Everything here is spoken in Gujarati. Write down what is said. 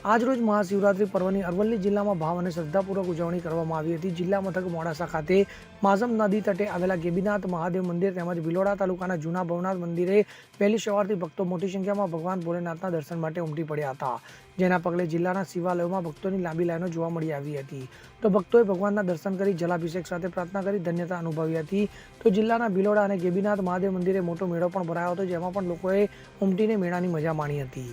આજરોજ મહાશિવરાત્રી પર્વની અરવલ્લી જિલ્લામાં ભાવ અને શ્રદ્ધાપૂર્વક ઉજવણી કરવામાં આવી હતી. જિલ્લા મથક મોડાસા ખાતે માઝમ નદી તટે આવેલા ગેબીનાથ મહાદેવ મંદિર તેમજ ભિલોડા તાલુકાના જૂના ભવનાથ મંદિરે વહેલી સવારથી ભક્તો મોટી સંખ્યામાં ભગવાન ભોલેનાથના દર્શન માટે ઉમટી પડ્યા હતા. જેના પગલે જિલ્લાના શિવાલયોમાં ભક્તોની લાંબી લાઈનો જોવા મળી આવી હતી. તો ભક્તોએ ભગવાનના દર્શન કરી જલાભિષેક સાથે પ્રાર્થના કરી ધન્યતા અનુભવી હતી. તો જિલ્લાના ભિલોડા અને ગેબીનાથ મહાદેવ મંદિરે મોટો મેળો પણ ભરાયો હતો, જેમાં પણ લોકોએ ઉમટીને મેળાની મજા માણી હતી.